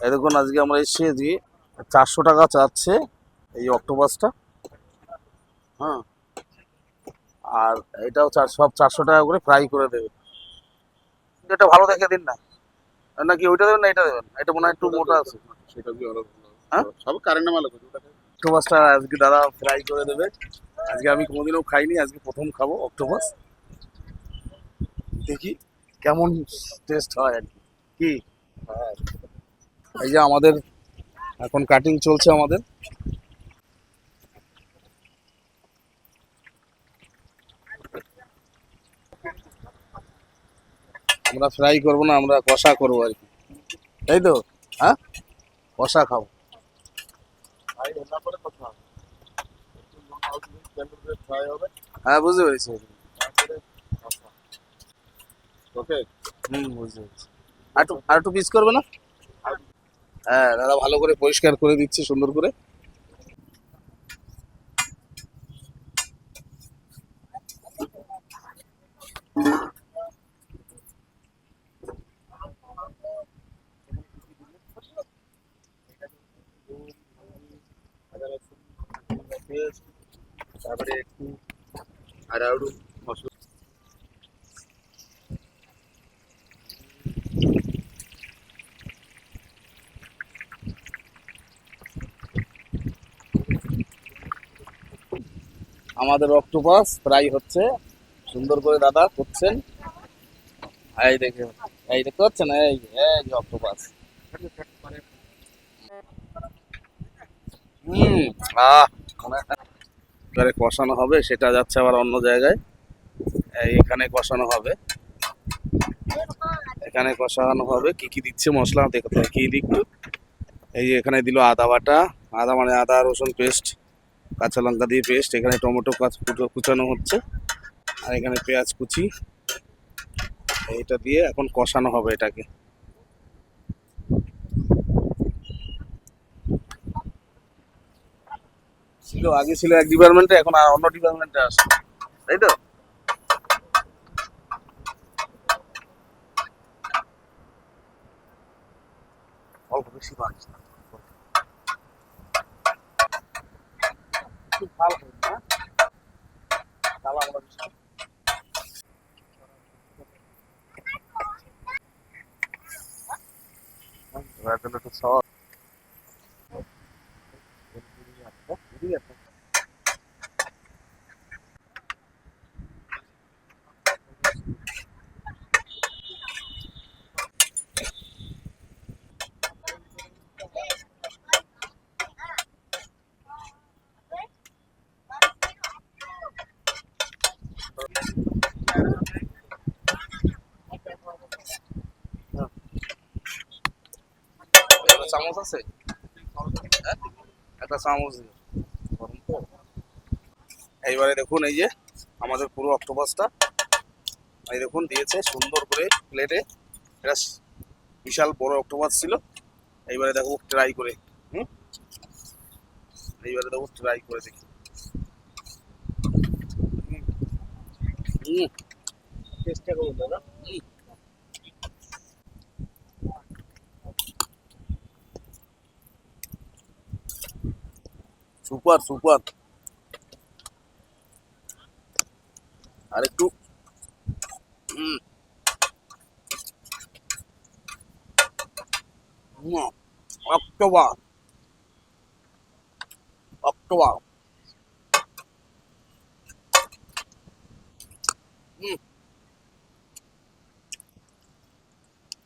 দেখুন আজকে আমরা এসে আজকে চারশো টাকা চাচ্ছে এই অক্টোপাসটা। হ্যাঁ আর এটাও চার সব চারশো টাকা করে ফ্রাই করে দেবে। এটা ভালো দেখে দিন না। নাকি ওইটা দেবেন না এটা দেবেন? এটা মনে হয় একটু মোটা আছে। সেটা দিয়ে অর্ডার হ্যাঁ? সব কারেন্টে মাল অক্টোপাসটা আজকে দাদা ফ্রাই করে দেবে। আজকে আমি কোনোদিনও খাইনি আজকে প্রথম খাব অক্টোপাস। দেখি কেমন টেস্ট হয় আর কি। কি? এই যে আমাদের এখন কাটিং চলছে আমাদের। আমরা ফ্রাই করব না আমরা কষা করব আর কি। তাই তো হ্যাঁ? কষা খাব। হ্যাঁ বুঝতে পেরেছি। তারপরে ওকে হুম বুঝতে পেরেছি। আর একটু আর একটু পিস করবে না? হ্যাঁ দাদা ভালো করে পরিষ্কার করে দিচ্ছে সুন্দর করে। তারপরে একটু আরাউডু মশলা আমাদের অক্টোপাস ফ্রাই হচ্ছে সুন্দর করে দাদা করছেন। এই দেখে, এই দেখতে পাচ্ছেন? এই এই অক্টোপাস। হুম, আহ এবারে কষানো হবে, সেটা যাচ্ছে আবার অন্য জায়গায়। এখানে কষানো হবে। এখানে কষানো হবে। কি কি দিচ্ছে মশলা? দেখতে কি দিকটু এই এখানে দিল আদা বাটা। আদা মানে আদা রসুন পেস্ট। কাঁচা লঙ্কা দিয়ে পেস্ট এখানে টমেটো কাঁচ কুচানো হচ্ছে। আর এখানে পেঁয়াজ কুচি। এটা দিয়ে এখন কষানো হবে এটাকে। ছিল, আগে ছিল এক ডিপার্টমেন্টে এখন আর অন্য ডিপার্টমেন্টে আসে তাই তো? অল্প বেশি পারিস খুব ভালো হবে না তাহলে আমরা বেশি এবার তাহলে একটু সস একটা হ্যাঁ? একটা চামচ। এইবারে দেখুন, এই যে আমাদের পুরো অক্টোপাসটা। এই দেখুন, দিয়েছে সুন্দর করে প্লেটে এটা বিশাল বড় অক্টোপাস ছিল। এইবারে দেখো ট্রাই করে। হুম? এইবারে দেখো ট্রাই করে দেখি। হুম। চেষ্টা করুন, দাদা। সুপার সুপার আর একটু হুম